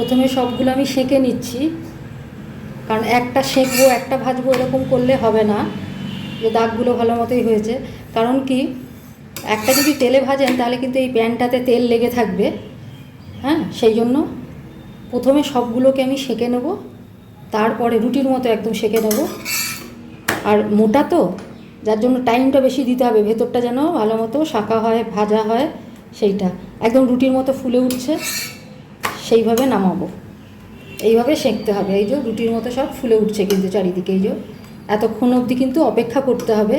প্রথমে সবগুলো আমি সেঁকে নিচ্ছি। কারণ একটা সেঁকবো, একটা ভাজবো এরকম করলে হবে না। যে দাগগুলো ভালো মতোই হয়েছে। কারণ কি, একটা যদি তেলে ভাজেন তাহলে কিন্তু এই প্যানটাতে তেল লেগে থাকবে। হ্যাঁ সেই জন্য প্রথমে সবগুলোকে আমি সেঁকে নেব। তারপরে রুটির মতো একদম সেঁকে নেব। আর মোটা তো, যার জন্য টাইমটা বেশি দিতে হবে। ভেতরটা যেন ভালো মতো শাঁকা হয়, ভাজা হয়, সেইটা। একদম রুটির মতো ফুলে উঠছে। সেইভাবে নামাবো। এইভাবে সেঁকতে হবে। এই যে রুটির মতো সব ফুলে উঠছে কিন্তু চারিদিকে, এই যে এতক্ষণ অবধি কিন্তু অপেক্ষা করতে হবে।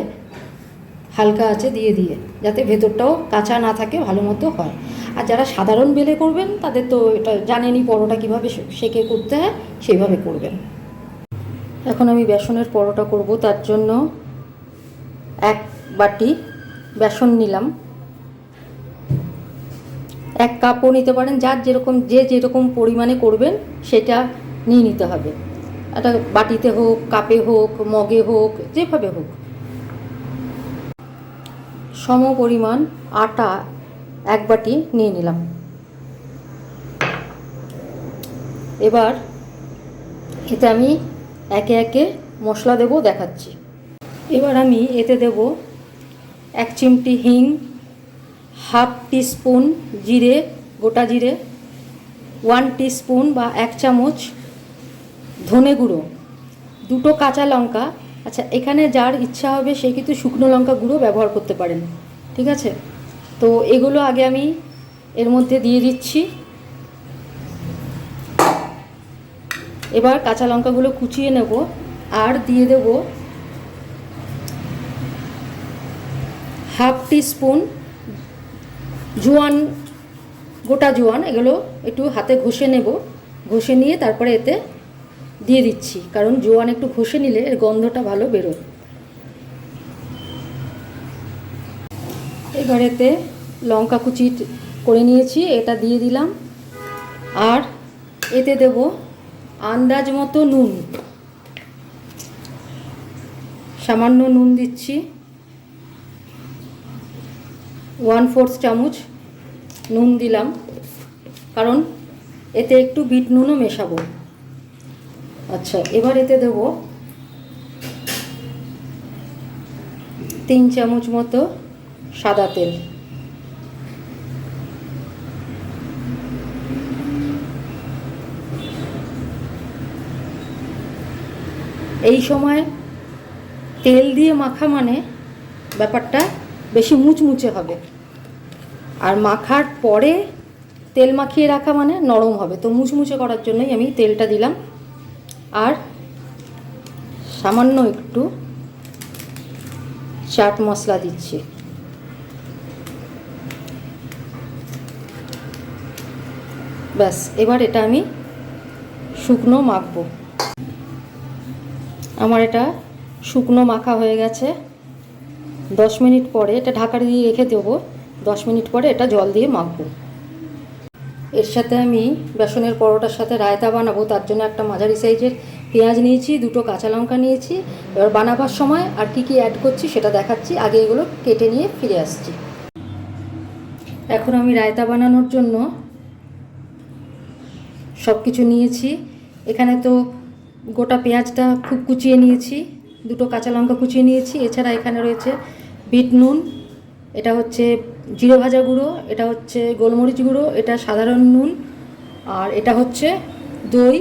হালকা আছে দিয়ে দিয়ে, যাতে ভেতরটাও কাঁচা না থাকে, ভালো মতো হয়। আর যারা সাধারণ বেলে করবেন, তাদের তো এটা জানেনই পরোটা কীভাবে সেকে করতে হয়, সেইভাবে করবেন। এখন আমি বেসনের পরোটা করব, তার জন্য এক বাটি বেসন নিলাম। এক কাপও নিতে পারেন, যার যেরকম, যে যেরকম পরিমাণে করবেন, সেটা নিয়ে নিতে হবে। একটা বাটিতে হোক, কাপে হোক, মগে হোক, যেভাবে হোক। সম পরিমাণ আটা এক বাটি নিয়ে নিলাম। এবার এতে আমি একে একে মশলা দেবো দেখাচ্ছি। এবার আমি এতে দেব এক চিমটি হিং হাফ টিস্পুন জিরে, গোটা জিরে, ওয়ান টিস্পুন বা এক চামচ ধনে গুঁড়ো, দুটো কাঁচা লঙ্কা। আচ্ছা এখানে যার ইচ্ছা হবে সে কিন্তু শুকনো লঙ্কা গুঁড়ো ব্যবহার করতে পারেন, ঠিক আছে? তো এগুলো আগে আমি এর মধ্যে দিয়ে দিচ্ছি। এবার কাঁচা লঙ্কাগুলো কুচিয়ে নেব আর দিয়ে দেব হাফ টিস্পুন জোয়ান, গোটা জোয়ান, এগুলো একটু হাতে ঘষে নেব। ঘষে নিয়ে তারপরে এতে দিয়ে দিচ্ছি, কারণ জোয়ান একটু ঘষে নিলে এর গন্ধটা ভালো বেরোয়। এবার এতে লঙ্কা কুচি করে নিয়েছি, এটা দিয়ে দিলাম। আর এতে দেব আন্দাজ মতো নুন। সামান্য নুন দিচ্ছি। ওয়ান ফোর্থ চামচ নুন দিলাম, কারণ এতে একটু বিট নুনও মেশাবো। আচ্ছা এবার এতে দেব তিন চামচ মতো সাদা তেল। এই সময় তেল দিয়ে মাখা মানে ব্যাপারটা বেশি মুচমুচে হবে। আর মাখার পরে তেল মাখিয়ে রাখা মানে নরম হবে। তো মুচমুচে করার জন্যই আমি তেলটা দিলাম। আর সামান্য একটু চাট মশলা দিচ্ছি। ব্যাস, এবার এটা আমি শুকনো মাখবো। আমার এটা শুকনো মাখা হয়ে গেছে। দশ মিনিট পরে এটা ঢাকা দিয়ে রেখে দেবো। দশ মিনিট পরে এটা জল দিয়ে মাখবো। এর সাথে আমি বেসনের পরোটার সাথে রায়তা বানাবো। তার জন্য একটা মাঝারি সাইজের পেঁয়াজ নিয়েছি, দুটো কাঁচা লঙ্কা নিয়েছি। এবার বানাবার সময় আর কি কি অ্যাড করছি সেটা দেখাচ্ছি। আগে এগুলো কেটে নিয়ে ফিরে আসছি। এখন আমি রায়তা বানানোর জন্য সব কিছু নিয়েছি। এখানে তো গোটা পেঁয়াজটা খুব কুচিয়ে নিয়েছি, দুটো কাঁচা লঙ্কা কুচিয়ে নিয়েছি। এছাড়া এখানে রয়েছে বিট নুন, এটা হচ্ছে জিরে ভাজা গুঁড়ো, এটা হচ্ছে গোলমরিচ গুঁড়ো, এটা সাধারণ নুন, আর এটা হচ্ছে দই।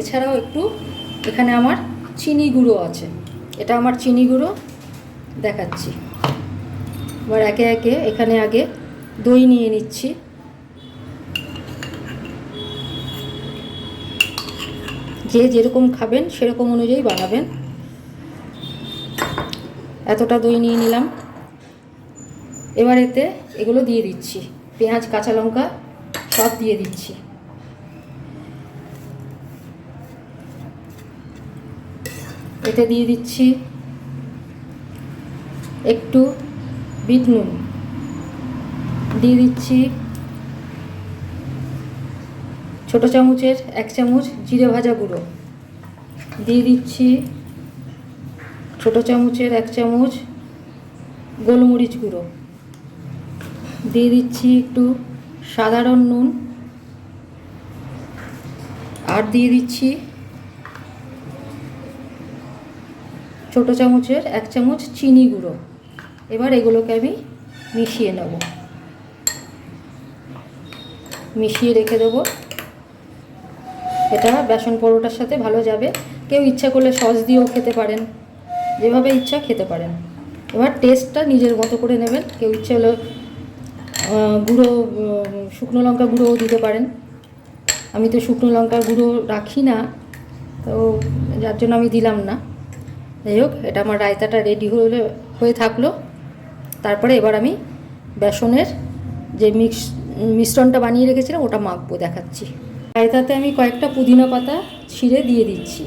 এছাড়াও একটু এখানে আমার চিনি গুঁড়ো আছে। এটা আমার চিনি গুঁড়ো, দেখাচ্ছি। এবার একে একে এখানে আগে দই নিয়ে নিচ্ছি। যে যেরকম খাবেন সেরকম অনুযায়ী বানাবেন। এতটা দই নিয়ে নিলাম। এবার এতে এগুলো দিয়ে দিচ্ছি। পেঁয়াজ, কাঁচা লঙ্কা সব দিয়ে দিচ্ছি। এতে দিয়ে দিচ্ছি একটু বিট নুন। দিয়ে দিচ্ছি ছোটো চামচের এক চামচ জিরে ভাজা গুঁড়ো। দিয়ে দিচ্ছি ছোটো চামচের এক চামচ গোলমরিচ গুঁড়ো। দিয়ে দিচ্ছি একটু সাধারণ নুন। আর দিয়ে দিচ্ছি ছোট চামচের এক চামচ চিনি গুঁড়ো। এবার এগুলোকে আমি মিশিয়ে নেব। মিশিয়ে রেখে দেবো। এটা বেসন পরোটার সাথে ভালো যাবে। কেউ ইচ্ছা করলে সস দিয়েও খেতে পারেন। যেভাবে ইচ্ছা খেতে পারেন। এবার টেস্টটা নিজের মতো করে নেবেন। কেউ ইচ্ছে হলে গুঁড়ো শুকনো লঙ্কা গুঁড়োও দিতে পারেন। আমি তো শুকনো লঙ্কা গুঁড়ো রাখি না, তো যার জন্য আমি দিলাম না। যাই হোক, এটা আমার রায়তাটা রেডি হলে, হয়ে থাকল। তারপরে এবার আমি বেসনের যে মিক্স, মিশ্রণটা বানিয়ে রেখেছিলাম, ওটা মাখবো, দেখাচ্ছি। রায়তাতে আমি কয়েকটা পুদিনা পাতা ছিঁড়ে দিয়ে দিচ্ছি।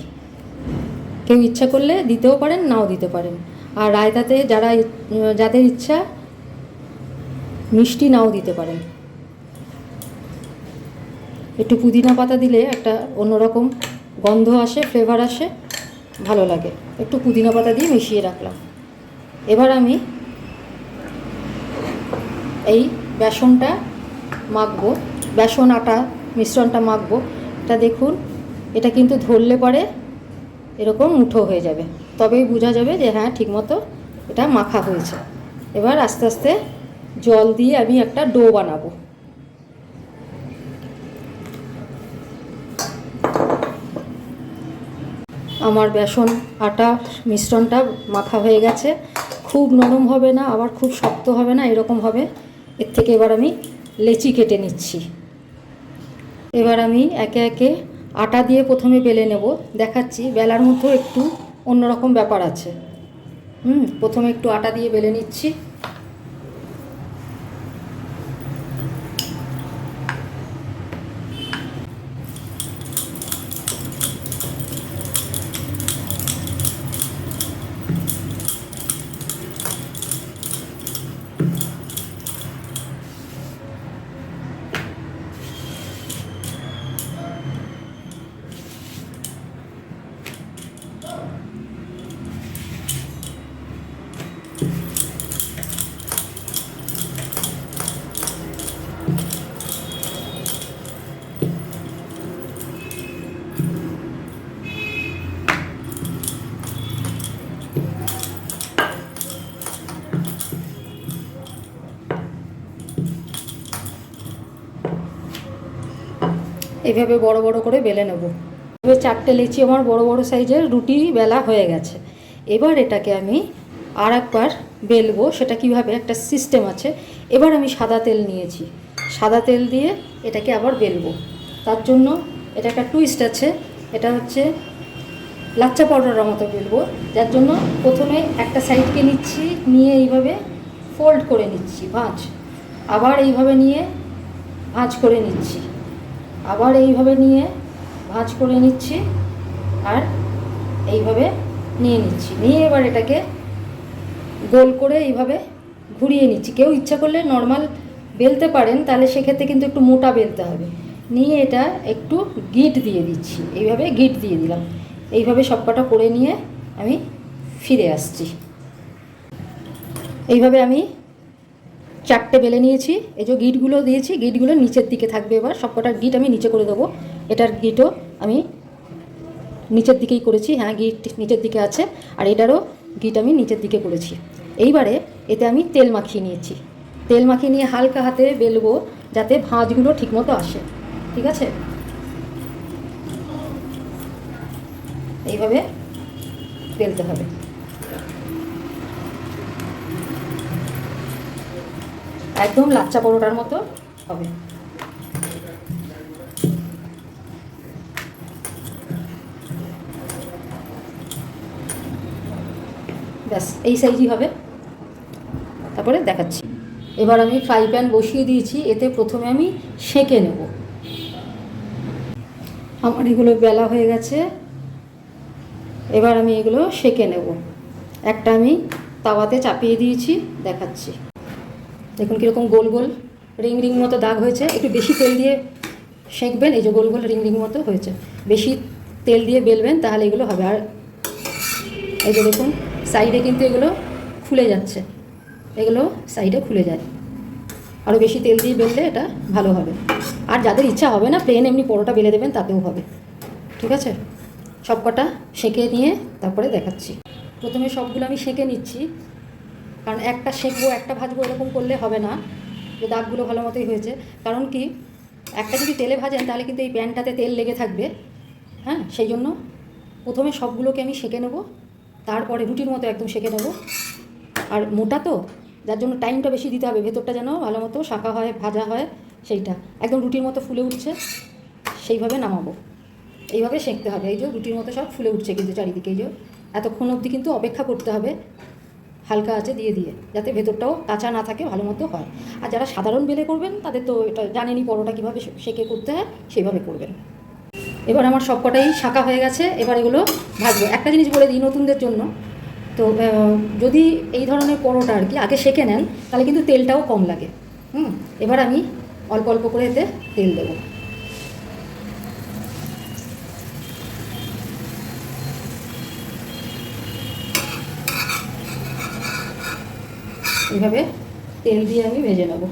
কেউ ইচ্ছা করলে দিতেও পারেন, নাও দিতে পারেন। আর রায়তাতে যারা, যাদের ইচ্ছা মিষ্টি নাও দিতে পারেন। একটু পুদিনা পাতা দিলে একটা অন্যরকম গন্ধ আসে ফ্লেভার আসে, ভালো লাগে। একটু পুদিনা পাতা দিয়ে মিশিয়ে রাখলাম। এবার আমি এই বেসনটা মাখবো, বেসন আটা মিশ্রণটা মাখবো। এটা দেখুন, এটা কিন্তু ধরলে পরে এরকম মুঠো হয়ে যাবে। তবেই বোঝা যাবে যে হ্যাঁ ঠিকমতো এটা মাখা হয়েছে। এবার আস্তে আস্তে জল দিয়ে আমি একটা ডো বানাবো। আমার বেসন আটা মিশ্রণটা মাখা হয়ে গেছে। খুব নরম হবে না, আবার খুব শক্ত হবে না, এরকম হবে। এর থেকে এবার আমি লেচি কেটে নিচ্ছি। এবার আমি একে একে আটা দিয়ে প্রথমে বেলে নেব। দেখাচ্ছি, বেলার মধ্যেও একটু অন্যরকম ব্যাপার আছে। হুম, প্রথমে একটু আটা দিয়ে বেলে নিচ্ছি। এইভাবে বড় বড় করে বেলে নেব। এবার চারটে লেচি আমার বড় বড় সাইজের রুটি বেলা হয়ে গেছে। এবার এটাকে আমি আর একবার বেলবো। সেটা কীভাবে? একটা সিস্টেম আছে। এবার আমি সাদা তেল নিয়েছি। সাদা তেল দিয়ে এটাকে আবার বেলবো। তার জন্য এটা একটা টুইস্ট আছে। এটা হচ্ছে লাচ্চা পাউডারের মতো বেলবো। যার জন্য প্রথমে একটা সাইডকে নিচ্ছি, নিয়ে এইভাবে ফোল্ড করে নিচ্ছি, ভাঁজ। আবার এইভাবে নিয়ে ভাঁজ করে নিচ্ছি। আবার এইভাবে নিয়ে ভাঁজ করে নিচ্ছি আর এইভাবে নিয়ে নিচ্ছি। নিয়ে এবার এটাকে গোল করে এইভাবে ঘুরিয়ে নিচ্ছি। কেউ ইচ্ছা করলে নর্মাল বেলতে পারেন, তাহলে সেক্ষেত্রে কিন্তু একটু মোটা বেলতে হবে। নিয়ে এটা একটু গিট দিয়ে দিচ্ছি। এইভাবে গিট দিয়ে দিলাম। এইভাবে সবকটা করে নিয়ে আমি ফিরে আসছি। এইভাবে আমি চারটে বেলে নিয়েছি। এই যে গিটগুলো দিয়েছি, গিটগুলো নিচের দিকে থাকবে এবার। সবকটা গিট আমি নিচে করে দেবো। এটার গিটও আমি নিচের দিকেই করেছি। হ্যাঁ গিট নিচের দিকে আছে। আর এটারও গিট আমি নিচের দিকে করেছি। এইবারে এতে আমি তেল মাখিয়ে নিয়েছি। তেল মাখিয়ে নিয়ে হালকা হাতে বেলবো যাতে ভাঁজগুলো ঠিকমতো আসে। ঠিক আছে? এইভাবে বেলতে হবে। একদম লাচ্চা পরোটার মতো হবে। ব্যাস, এই সাইজই হবে। তারপরে দেখাচ্ছি। এবার আমি ফ্রাই প্যান বসিয়ে দিয়েছি, এতে প্রথমে আমি সেঁকে নেব। আমার এগুলো বেলা হয়ে গেছে। এবার আমি এগুলো সেঁকে নেব। একটা আমি তাওয়াতে চাপিয়ে দিয়েছি, দেখাচ্ছি। দেখুন কীরকম গোল গোল রিং রিং মতো দাগ হয়েছে। একটু বেশি তেল দিয়ে সেঁকবেন, এই যে গোল গোল রিং রিং মতো হয়েছে। বেশি তেল দিয়ে বেলবেন তাহলে এগুলো হবে। আর এই যে দেখুন, সাইডে কিন্তু এগুলো খুলে যাচ্ছে। এগুলো সাইডে খুলে যায়। আরও বেশি তেল দিয়ে বেললে এটা ভালো হবে। আর যাদের ইচ্ছা হবে না প্লেন এমনি পরোটা বেলে দেবেন, তাতেও হবে। ঠিক আছে? সব কটা সেঁকে নিয়ে তারপরে দেখাচ্ছি। প্রথমে সবগুলো আমি সেঁকে নিচ্ছি। কারণ একটা সেঁকবো, একটা ভাজবো এরকম করলে হবে না। যে দাগগুলো ভালো মতোই হয়েছে। কারণ কি, একটা যদি তেলে ভাজেন তাহলে কিন্তু এই প্যানটাতে তেল লেগে থাকবে। হ্যাঁ সেই জন্য প্রথমে সবগুলোকে আমি সেঁকে নেব, তারপরে রুটির মতো একদম সেঁকে নেব। আর মোটা তো, যার জন্য টাইমটা বেশি দিতে হবে, ভেতরটা যেন ভালো মতো শাঁকা হয়, ভাজা হয়, সেইটা। একদম রুটির মতো ফুলে উঠছে, সেইভাবে নামাবো। এইভাবে সেঁকতে হবে। এই যে রুটির মতো সব ফুলে উঠছে কিন্তু চারিদিকে, এই যে এতক্ষণ অবধি কিন্তু অপেক্ষা করতে হবে। হালকা আছে দিয়ে দিয়ে, যাতে ভেতরটাও কাঁচা না থাকে, ভালো মতো হয়। আর যারা সাধারণ বেলে করবেন, তাদের তো এটা জানেনই পরোটা কীভাবে সেঁকে করতে হয়, সেইভাবে করবেন। এবার আমার সব কটাই শাঁকা হয়ে গেছে, এবার এগুলো ভাজবো। একটা জিনিস বলে দিই নতুনদের জন্য। তো যদি এই ধরনের পরোটা আর কি আগে সেঁকে নেন, তাহলে কিন্তু তেলটাও কম লাগে। হুম, এবার আমি অল্প অল্প করে এতে তেল দেবো। এইভাবে তেল দিয়ে আমি ভেজে নেব।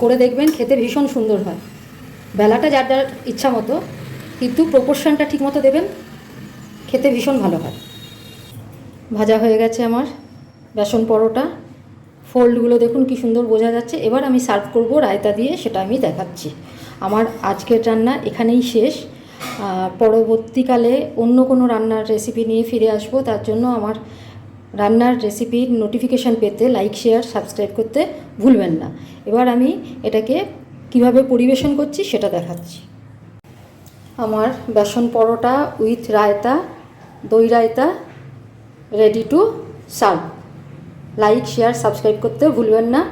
করে দেখবেন খেতে ভীষণ সুন্দর হয়। বেলাটা যার যার ইচ্ছা মতো, কিন্তু প্রপোর্শনটা ঠিক মতো দেবেন, খেতে ভীষণ ভালো হয়। ভাজা হয়ে গেছে আমার বেসন পরোটা। ফোল্ডগুলো দেখুন কি সুন্দর বোঝা যাচ্ছে। এবার আমি সার্ভ করব রায়তা দিয়ে, সেটা আমি দেখাচ্ছি। আমার আজকের রান্না এখানেই শেষ। পরবর্তীকালে অন্য কোনো রান্নার রেসিপি নিয়ে ফিরে আসব, তার জন্য আমার রান্নার রেসিপির নোটিফিকেশান পেতে লাইক শেয়ার সাবস্ক্রাইব করতে ভুলবেন না। এবার আমি এটাকে কীভাবে পরিবেশন করছি সেটা দেখাচ্ছি। আমার বেসন পরোটা উইথ রায়তা, দই raita ready to serve like share subscribe করতে ভুলবেন না।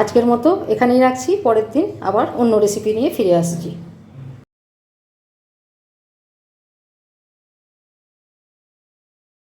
আজকের মতো এখানেই রাখছি পরের দিন আবার অন্য রেসিপি নিয়ে ফিরে আসছি।